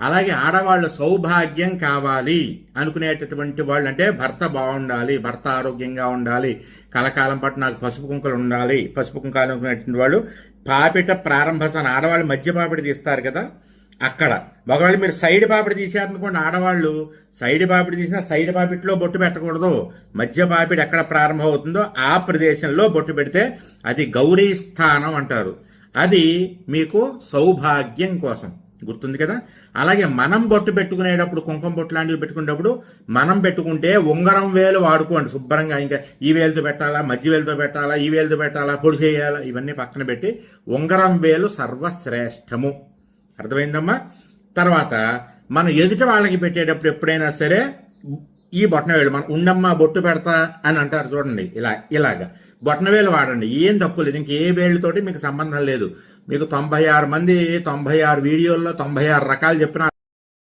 అలాగే ఆడవాళ్ళు సౌభాగ్యం కావాలి అనుకునేటటువంటి వాళ్ళు అంటే భర్త బాగుండాలి భర్త ఆరోగ్యంగా ఉండాలి కలకాలం పాటు నాకు పసుపు కుంకలు ఉండాలి పసుపు కుంకాలు అనుకునేటువంటి వాళ్ళు పాపిట ప్రారంభసాన ఆడవాళ్ళు మధ్య పాపిట తీస్తారు కదా అక్కడ. ఒకవేళ మీరు సైడ్ పాపిడి తీశారనుకోండి ఆడవాళ్ళు సైడ్ పాపిడి తీసినా సైడ్ పాపిట్లో బొట్టు పెట్టకూడదు. మధ్య పాపిడి ఎక్కడ ప్రారంభం అవుతుందో ఆ ప్రదేశంలో బొట్టు పెడితే అది గౌరీ స్థానం అంటారు. అది మీకు సౌభాగ్యం కోసం. గుర్తుంది కదా? అలాగే మనం బొట్టు పెట్టుకునేటప్పుడు కుంకుమ బొట్టు లాంటివి పెట్టుకునేటప్పుడు మనం పెట్టుకుంటే ఉంగరం వేలు వాడుకోండి శుభ్రంగా. ఇంకా ఈ వేలుతో పెట్టాలా మధ్య వేలుతో పెట్టాలా ఈ వేలుతో పెట్టాలా పొడి చేయాలా ఇవన్నీ పక్కన పెట్టి ఉంగరం వేలు సర్వశ్రేష్టము. అర్థమైందమ్మా? తర్వాత మనం ఎదుట వాళ్ళకి పెట్టేటప్పుడు ఎప్పుడైనా సరే ఈ బొట్టనవేలు మనం ఉండమ్మా బొట్టు పెడతా అని అంటారు చూడండి. ఇలా ఇలాగా. బొట్టనవేలు వాడండి. ఏం తప్పు లేదు. ఇంక ఏ వేళ్ళతోటి మీకు సంబంధం లేదు. మీకు తొంభై ఆరు మంది తొంభై ఆరు వీడియోల్లో తొంభై ఆరు రకాలు చెప్పిన